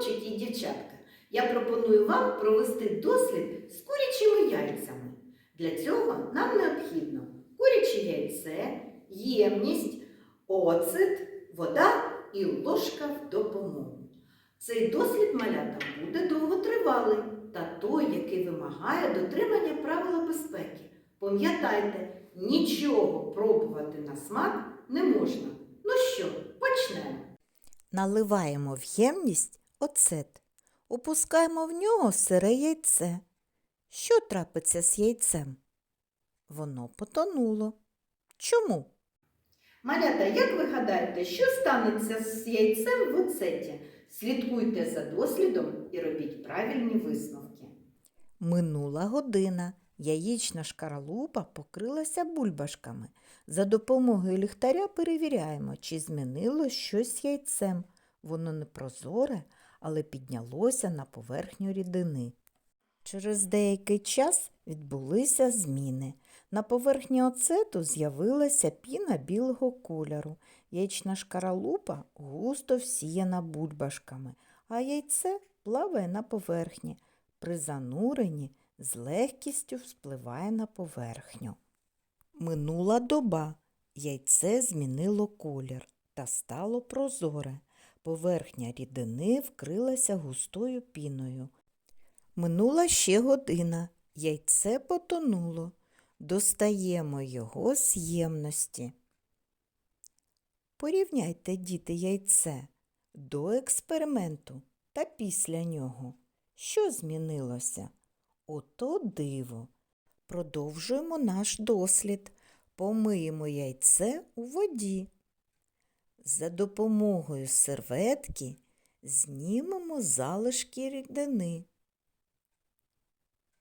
хлопчики і дівчатка, я пропоную вам провести дослід з курячими яйцями. Для цього нам необхідно куряче яйце, ємність, оцет, вода і ложка в допомогу. Цей дослід малятам буде довготривалий та той, який вимагає дотримання правил безпеки. Пам'ятайте, нічого пробувати на смак не можна. Ну що, почнемо. Наливаємо в ємність оцет. Опускаємо в нього сире яйце. Що трапиться з яйцем? Воно потонуло. Чому? Малята, як ви гадаєте, що станеться з яйцем в оцеті? Слідкуйте за дослідом і робіть правильні висновки. Минула година. Яєчна шкаралупа покрилася бульбашками. За допомогою ліхтаря перевіряємо, чи змінилось щось яйцем. Воно не прозоре, але піднялося на поверхню рідини. Через деякий час відбулися зміни. На поверхні оцету з'явилася піна білого кольору. Яєчна шкаралупа густо всіяна бульбашками, а яйце плаває на поверхні. При зануренні з легкістю вспливає на поверхню. Минула доба. Яйце змінило колір та стало прозоре. Поверхня рідини вкрилася густою піною. Минула ще година. Яйце потонуло. Достаємо його з ємності. Порівняйте, діти, яйце до експерименту та після нього. Що змінилося? Ото диво. Продовжуємо наш дослід. Помиємо яйце у воді. За допомогою серветки знімемо залишки рідини.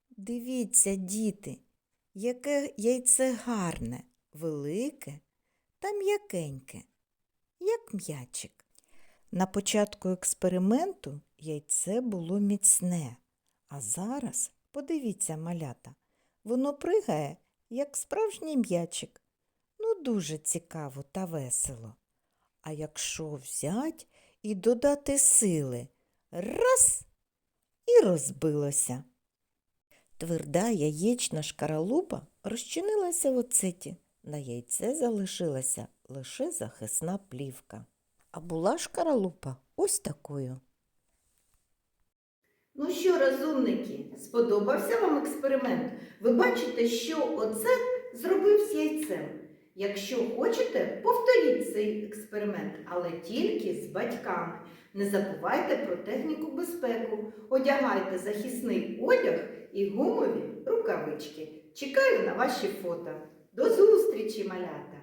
Дивіться, діти, яке яйце гарне, велике та м'якеньке, як м'ячик. На початку експерименту яйце було міцне, а зараз, подивіться, малята, воно пригає, як справжній м'ячик. Ну, дуже цікаво та весело. А якщо взять і додати сили, раз і розбилося. Тверда яєчна шкаралупа розчинилася в оцеті. На яйце залишилася лише захисна плівка. А була шкаралупа ось такою. Ну що, розумники, сподобався вам експеримент? Ви бачите, що оцет зробив з яйцем. Якщо хочете, повторіть цей експеримент, але тільки з батьками. Не забувайте про техніку безпеку. Одягайте захисний одяг і гумові рукавички. Чекаю на ваші фото. До зустрічі, малята!